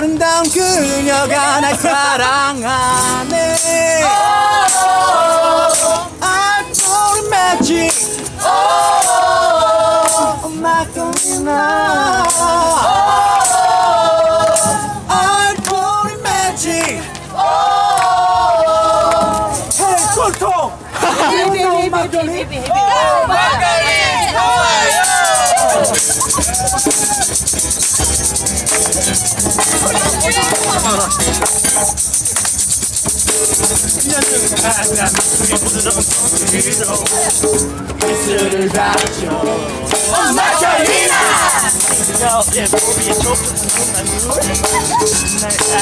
아름다운 그녀가 날 사랑하네 I'm for magic Oh my God I'm for magic Hey 꼴통 미스를 가져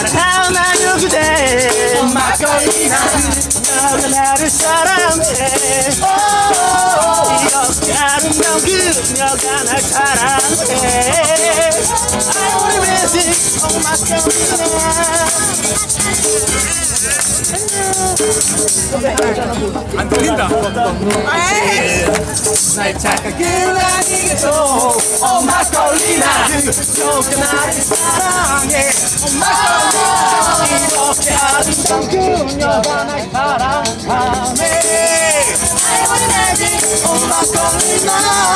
사랑하는 그대 막걸리나 너가 나를 사랑해 이렇게 아름다운 그녀가 날 사랑해 I wanna visit oh 막걸리나 안 들린다 날 착각은 아니겠죠 어 막걸리나 그녀가 나를 사랑해 어 막걸리나 이렇게 아름다운 그녀가 날 사랑하네 어 막걸리나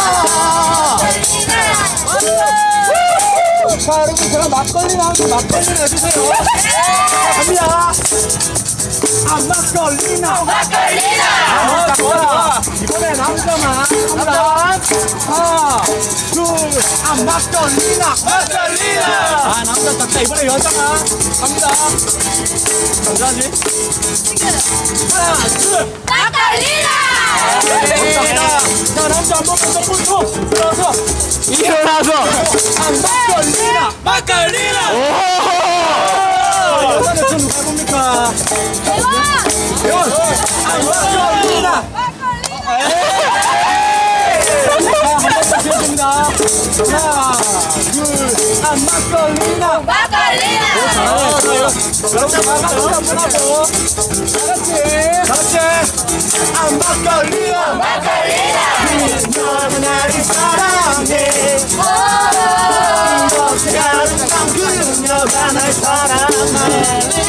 자 여러분 제가 막걸리 나오면 막걸리 내주세요. 갑니다. 아 막걸리나. 아, 좋아. 이번에 남자만. 한다. 하나 둘아 막걸리나. 막걸리나. 아 남자 딱 이번에 여자가 갑니다. 여자지? 하나 둘. 감사합니다 자 남자 한 번만 더 붙어 일어나서. 일어나서. 아 막걸리나 막걸리나 여자는 저 누가 봅니까 대원 아 막걸리나 자, 한 번더 기회줍니다. 하나, 둘, 아, 막걸리나. 여러분, 다 같이 한번 하고. 다 같이. 다 같이. 아, 막걸리나. 너는 나를 사랑해. 이 그녀가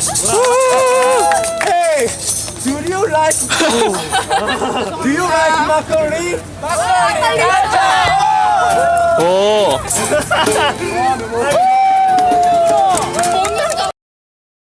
Hey, do you like? do you like 막걸리? 오 와,